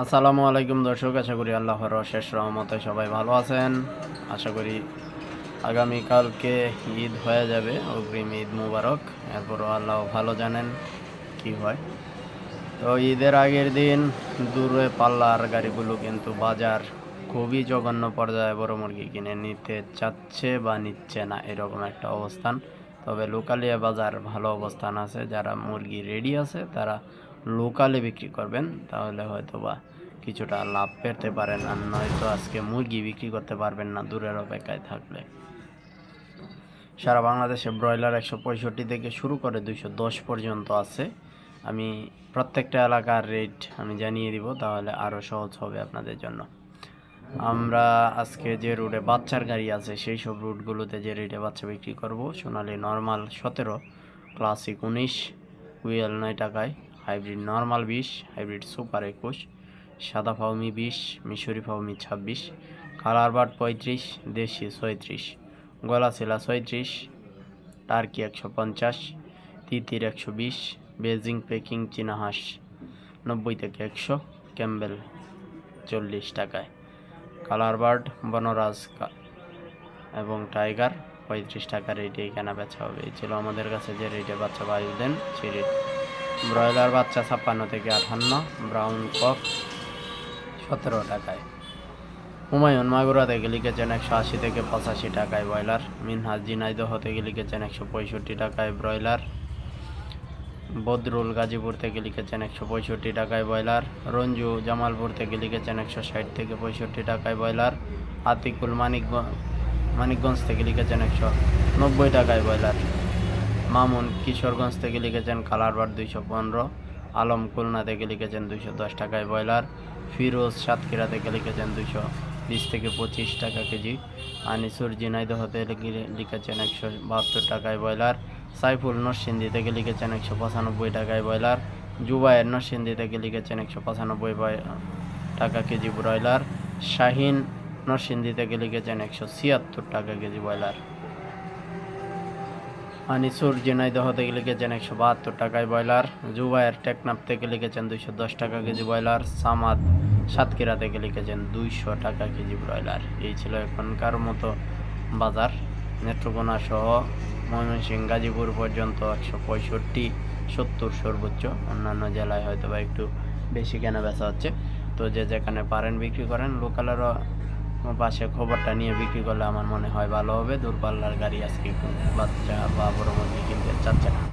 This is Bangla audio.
আসসালামু আলাইকুম দর্শক, আশা করি আল্লাহর শেষ রহমতে সবাই ভালো আছেন। আশা করি আগামীকালকে ঈদ হয়ে যাবে, অগ্রিম ঈদ মুবারক। এরপরও আল্লাহ ভালো জানেন কি হয়। তো ঈদের আগের দিন দূরে পাল্লার গাড়িগুলো কিন্তু বাজার খুবই জঘন্য পর্যায়ে বড় মুরগি কিনে নিতে চাচ্ছে বা নিচ্ছে না, এরকম একটা অবস্থান। তবে লোকালিয়া বাজার ভালো অবস্থান আছে, যারা মুরগি রেডি আছে, তারা লোকালে বিক্রি করবেন, তাহলে হয়তো বা কিছুটা লাভ পেতে পারেন আর নয়তো আজকে মুরগি বিক্রি করতে পারবেন না দূরের অপেক্ষায় থাকলে। সারা বাংলাদেশে ব্রয়লার একশো পঁয়ষট্টি থেকে শুরু করে দুইশো দশ পর্যন্ত আছে। আমি প্রত্যেকটা এলাকার রেট আমি জানিয়ে দিব, তাহলে আরও সহজ হবে আপনাদের জন্য। আমরা আজকে যে রুটে বাচ্চার গাড়ি আছে, সেই সব রুটগুলোতে যে রেটে বাচ্চা বিক্রি করব, সোনালি নর্মাল সতেরো ক্লাসিক উনিশ উইএল নয় টাকায়। হাইব্রিড নর্মাল বিশ, হাইব্রিড সুপার একুশ, সাদা ফাউমি বিশ, মিশরি ফাউমি ছাব্বিশ, কালার বাট পঁয়ত্রিশ, দেশি ছয়ত্রিশ, গলা ছিলা ছয়ত্রিশ, টার্কি একশো পঞ্চাশ, তিতির একশো বিশ, বেজিং পেকিং চীনা হাঁস নব্বই থেকে একশো, ক্যাম্বেল চল্লিশ টাকায়। কালার বার্ড বনরাজ এবং টাইগার পঁয়ত্রিশ টাকা রেটে কেনা বেচা হবে। এই ছিল আমাদের কাছে যে রেটে বাচ্চা বায়ু দেন, সেই রেট ব্রয়লার বাচ্চা ছাপ্পান্ন থেকে আঠান্ন, ব্রাউন কক সতেরো টাকায়। হুমায়ুন মাগুরা থেকে লিখেছেন একশো আশি থেকে পঁচাশি টাকায় ব্রয়লার। মিনহাজ জিনাইদহ থেকে লিখেছেন একশো পঁয়ষট্টি টাকায় ব্রয়লার। বদরুল গাজীপুর থেকে লিখেছেন একশো পঁয়ষট্টি টাকায় ব্রয়লার। রঞ্জু জামালপুর থেকে লিখেছেন একশো ষাট থেকে পঁয়ষট্টি টাকায় ব্রয়লার। আতিকুল মানিকগঞ্জ মানিকগঞ্জ থেকে লিখেছেন একশো নব্বই টাকায় ব্রয়লার। মামুন কিশোরগঞ্জ থেকে লিখেছেন কালারবার দুইশো পনেরো, আলম খুলনা থেকে লিখেছেন দুইশো দশ টাকায় ব্রয়লার, ফিরোজ সাতক্ষীরা থেকে লিখেছেন দুইশো বিশ থেকে পঁচিশ টাকা কেজি, আনিসুর জিনাইদহ লিখে- লিখেছেন একশো বাহাত্তর টাকায় ব্রয়লার, সাইফুল নরসিংদী থেকে লিখেছেন একশো পঁচানব্বই টাকায় ব্রয়লার, জুবায়ের নরসিংদী থেকে লিখেছেন একশো পঁচানব্বই টাকা কেজি ব্রয়লার, শাহিন নরসিংদী থেকে লিখেছেন একশো ছিয়াত্তর টাকা কেজি ব্রয়লার। আনিসুর জিনাইদহ থেকে লিখেছেন একশো বাহাত্তর টাকায় ব্রয়লার, জুবায়ের টেকনাপ থেকে লিখেছেন দুইশো দশ টাকা কেজি ব্রয়লার, সামাদ সাতক্ষীরা থেকে লিখেছেন দুইশো টাকা কেজি ব্রয়লার। এই ছিল এখনকার মতো বাজার। নেত্রকোনা সহ ময়মনসিংহ, গাজীপুর পর্যন্ত একশো পঁয়ষট্টি, সত্তর সর্বোচ্চ। অন্যান্য জেলায় হয়তো বা একটু বেশি কেনা বেচা হচ্ছে। তো যে যেখানে পারেন বিক্রি করেন, লোকালেরও পাশে খবরটা নিয়ে বিক্রি করলে আমার মনে হয় ভালো হবে। দূরপাল্লার গাড়ি আজকে বাচ্চা বা বড় মুরগি কিনতে চাচ্ছে না।